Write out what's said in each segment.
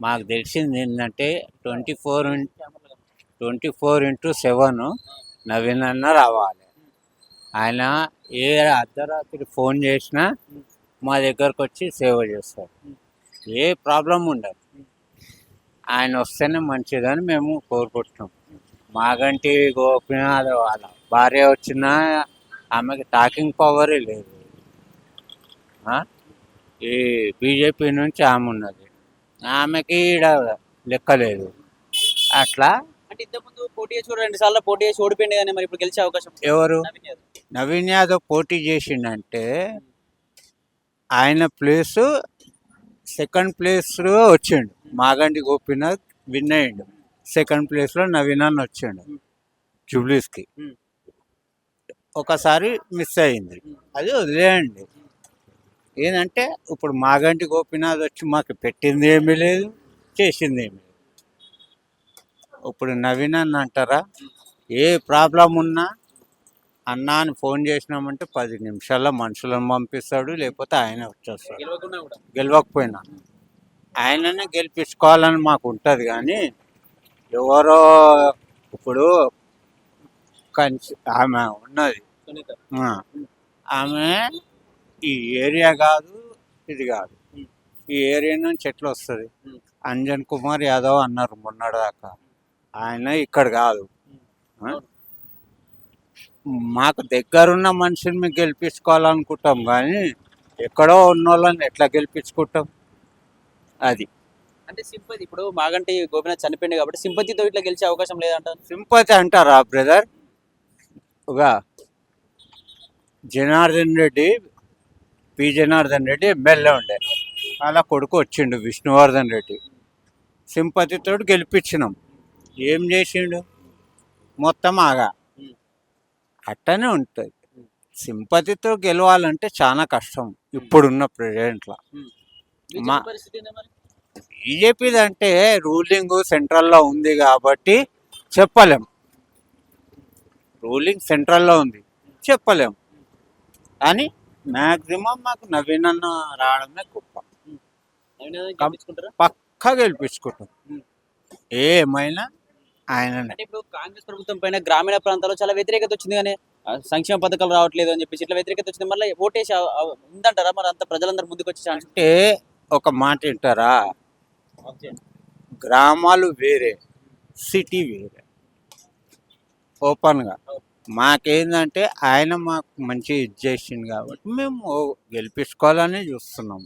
మాకు తెలిసింది ఏంటంటే twenty four twenty four into seven Naveen అన్న రావాలి. ఆయన ఏ అర్ధరాత్రి ఫోన్ చేసినా మా దగ్గరకు వచ్చి సేవ చేస్తారు. ఏ ప్రాబ్లం ఉండదు. ఆయన వస్తేనే మంచిదని మేము కోరుకుంటున్నాం. మాగంటి గోపినాథ్ వాళ్ళ భార్య వచ్చినా ఆమెకి టాకింగ్ పవరే లేదు. ఈ బీజేపీ నుంచి ఆమె ఉన్నది. ఆమెకి ఈడ లెక్కలేదు అట్లా. అంటే ఇంతకుముందు పోటీ చేసి కూడా రెండు సార్లు పోటీ చేసి ఓడిపోయింది కానీ మరి ఇప్పుడు గెలిచే అవకాశం. ఎవరు? నవీన్ యాదవ్. పోటీ చేసిండంటే ఆయన ప్లేస్ సెకండ్ ప్లేస్లో వచ్చిండు. మాగంటి గోపీనాథ్ విన్ అయ్యిండు. సెకండ్ ప్లేస్లో నవీన్ అన్న వచ్చిండు. జూబ్లీస్కి. ఒకసారి మిస్ అయింది అది వదిలేయండి. ఏంటంటే ఇప్పుడు మాగంటి గోపీనాథ్ వచ్చి మాకు పెట్టింది ఏమీ లేదు చేసింది ఏమీ లేదు. ఇప్పుడు నవీన్ అన్న అంటారా ఏ ప్రాబ్లం ఉన్నా అన్నా అని ఫోన్ చేసినామంటే పది నిమిషాల్లో మనుషులను పంపిస్తాడు లేకపోతే ఆయన వచ్చేస్తాడు. గెలవకపోయినా. ఆయననే గెలిపించుకోవాలని మాకు ఉంటుంది కానీ ఎవరో ఇప్పుడు కంచి ఆమె ఉన్నది. ఆమె ఈ ఏరియా కాదు ఇది కాదు. ఈ ఏరియా నుంచి ఎట్లా వస్తుంది. అంజన్ కుమార్ యాదవ్ అన్నారు మొన్నటిదాకా. ఆయన ఇక్కడ కాదు? మాకు దగ్గరున్న మనిషిని మేము గెలిపించుకోవాలనుకుంటాం కానీ ఎక్కడో ఉన్న వాళ్ళని ఎట్లా గెలిపించుకుంటాం? అది. అంటే సింపతి ఇప్పుడు మాగంటి గోపినాథ్ చనిపోయింది కాబట్టి సింపతితో ఇట్లా గెలిచే అవకాశం లేదంటారు? సింపతి అంటారా బ్రదర్? ఒక జనార్దన్ రెడ్డి పి జనార్దన్ రెడ్డి ఎమ్మెల్యే ఉండే. అలా కొడుకు వచ్చిండు విష్ణువర్ధన్ రెడ్డి. సింపతితో గెలిపించినాం. ఏం చేసిండు? మొత్తం ఆగా. అట్టనే ఉంటుంది. సింపతితో గెలవాలంటే చాలా కష్టం ఇప్పుడున్న ప్రెసిడెంట్లో మా- బీజేపీ పరిస్థితి ఏంది మరి? బీజేపీది అంటే రూలింగ్ సెంట్రల్లో ఉంది కాబట్టి చెప్పలేం. రూలింగ్ సెంట్రల్లో ఉంది. చెప్పలేం. కానీ మ్యాక్సిమం మాకు నవీన్ అన్న రావడమే గొప్ప. పక్కా గెలిపించుకుంటాం. ఏమైనా ఆయననే. అంటే ఇప్పుడు కాంగ్రెస్ ప్రభుత్వం పైన గ్రామీణ ప్రాంతాల్లో చాలా వ్యతిరేకత వచ్చింది కానీ సంక్షేమ పథకాలు రావట్లేదు అని చెప్పేసి ఇట్లా వ్యతిరేకత వచ్చింది మళ్ళీ ఓటేసి ఉందంటారా? మరి అంత ప్రజలందరూ ముందుకు వచ్చే ఛాన్స్ అంటే ఒక మాట వింటారా? గ్రామాలు వేరే సిటీ వేరే. ఓపెన్గా. మాకేందంటే ఆయన మాకు మంచి ఇది చేసిండు కాబట్టి మేము గెలిపించుకోవాలని చూస్తున్నాం.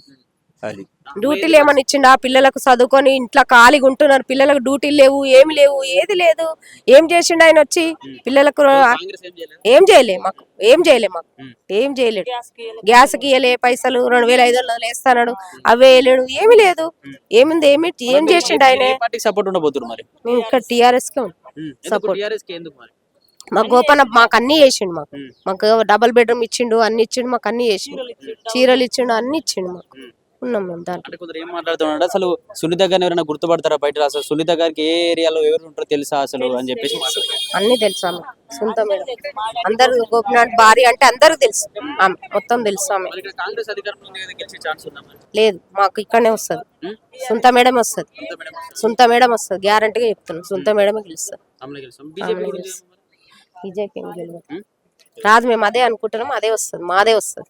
అది. డ్యూటీలు ఏమని ఇచ్చిండు? ఆ పిల్లలకు చదువుకొని ఇంట్లో ఖాళీగా ఉంటున్నారు. పిల్లలకు డ్యూటీలు లేవు ఏమి లేవు ఏది లేదు. ఏం చేసిండు ఆయన వచ్చి? పిల్లలకు ఏం చేయలే మాకు. ఏం చేయలే మాకు. ఏం చేయలేడు. గ్యాస్కి ఇయ్యలే పైసలు రెండు వేల ఐదు వందలు వేస్తాడు అవే వేయలేడు ఏమి లేదు. ఏమింది ఏమి? ఏం చేసిండు ఆయన? ఏ పార్టీకి సపోర్ట్ ఉండబోతున్నారు మరి? మేము ఇక్కడ టీఆర్ఎస్ కే ఉన్నాం ఎందుకు Support. TRS కి ఎందుకు మరి మా గోపన్న మాకు. అన్ని చేసిండు మాకు. మాకు డబల్ బెడ్రూమ్ ఇచ్చిండు అన్ని ఇచ్చిండు మాకు అన్ని చేసిండు. చీరలు ఇచ్చిండు అన్ని ఇచ్చిండు మాకు. ఉన్నాం మేము దాంట్లో. ఏం మాట్లాడుతున్నాడు అసలు సునీత గారిని ఎవరైనా గుర్తుపడతారా బయట? అసలు సునీత గారికి ఏ ఏరియాలో ఎవరు ఉంటారో తెలుసా అసలు అని చెప్పేసి. అన్ని తెలుసు ఆమె. సొంత మేడం. అందరు గోపినాథ్ భార్య అంటే అందరికి తెలుసు. ఆమె మొత్తం తెలుసు ఆమె. లేదు మాకు ఇక్కడనే వస్తుంది? సొంత మేడం వస్తుంది. సొంత మేడం వస్తుంది. సొంత మేడం వస్తుంది. గ్యారంటీగా చెప్తున్నాం. సొంత మేడమే గెలుస్తుంది. బీజేపీ ఏం గెలవదు? రాదు మేము అదే అనుకుంటున్నాం అదే వస్తుంది మాదే వస్తుంది